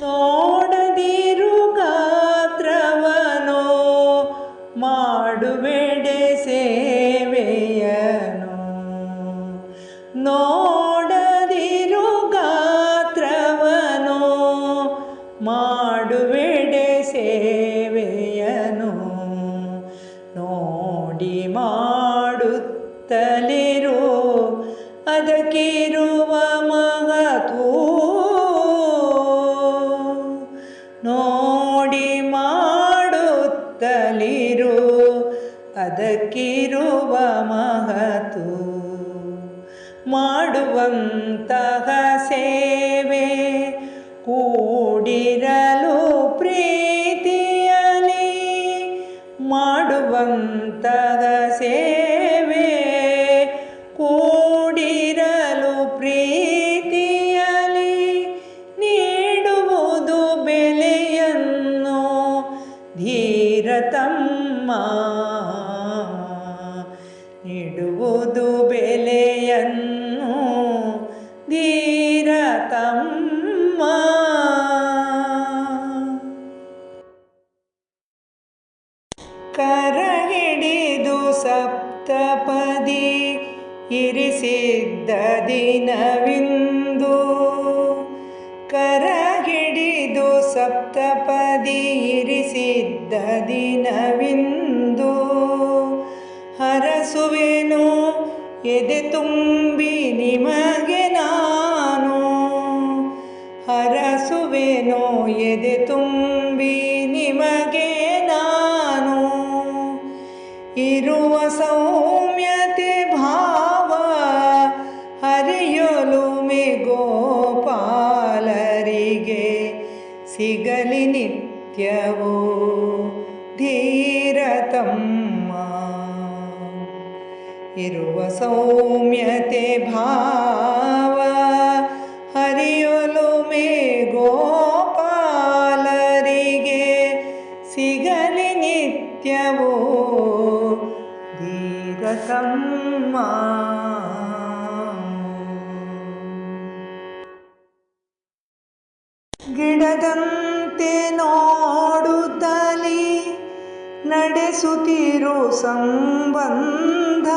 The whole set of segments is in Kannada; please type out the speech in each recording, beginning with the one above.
ನೋಡದಿರು ಗಾತ್ರವನೋ ಮಾಡುವೆಡೆ ಸೇವೆಯನು. ನೋಡದಿರು ಗಾತ್ರವನೋ ಮಾಡುವೆಡೆ ಸೇವೆಯನು. ನೋಡಿ ಮಾಡುತ್ತಲಿರು ಅದಕ್ಕಿರುವ ಮಾಡುತ್ತಲಿರು ಅದಕ್ಕಿರುವ ಮಹತು ಮಾಡುವಂತಹ ಸೇವೆ ಕೂಡಿರಲು ಪ್ರೀತಿಯಲಿ ಮಾಡುವಂತಹ ಧೀರತಮ್ಮ ನೀಡುವುದು ಬೆಲೆಯನ್ನು ಧೀರತಮ್ಮ. ಕರಹಿಡಿದು ಸಪ್ತಪದಿ ಇರಿಸಿದ್ದ ದಿನವಿಂದು ಕರಹಿಡಿದು ಸಪ್ತಪದಿ ಇರಿಸಿದ್ದ ದಿನವಿಂದು ಹರಸುವೆನು, ಎದೆ ತುಂಬಿ ನಿಮಗೆ ನಾನು. ಹರಸುವೆನು, ಎದೆ ತುಂಬಿ ನಿಮಗೆ ನಾನು. ಇರುವ ಸೌಮ್ಯತೆ ಭಾವ ಹರಿಯಲು ಗೋಪಾಲರಿಗೆ ಸಿಗಲಿ ನಿತ್ಯವೋ ಧೀರತಮ್ಮ. ಇರುವ ಸೌಮ್ಯತೆ ಭಾವ ಹರಿಯೊಲುಮೆ ಗೋಪಾಲರಿಗೆ ಸಿಗಲಿ ನಿತ್ಯವೋ ಧೀರತಮ್ಮ. ಗಿಡದಂತೆ ನೋಡುತ್ತಲಿ ನಡೆಸುತ್ತಿರು ಸಂಬಂಧ.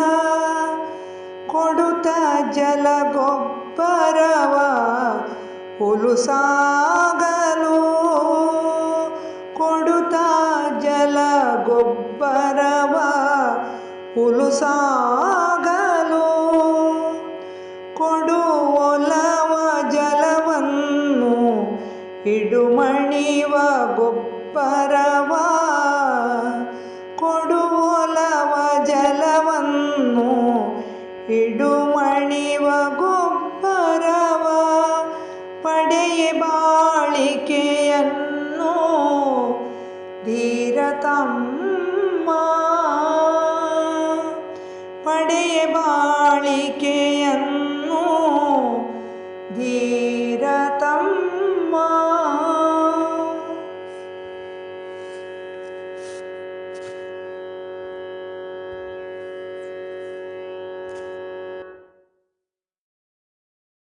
ಕೊಡುತ್ತ ಜಲಗೊಬ್ಬರವ ಹುಲುಸಾಗಲು. ಕೊಡುತ್ತ ಜಲಗೊಬ್ಬರವ ಹುಲುಸಾಗಲು ಇಡುಮಣಿವ ಗೊಬ್ಬರವ ಕೊಡುವೊಲವ ಜಲವನ್ನು ಹಿಡುಮಣಿವ ಗೊಬ್ಬರವ ಪಡೆಯ ಬಾಳಿಕೆಯನ್ನು ಧೀರತಮ್ಮ ಪಡೆಯ ಬಾಳಿಕೆಯನ್ನು ಧೀರತಮ್ಮ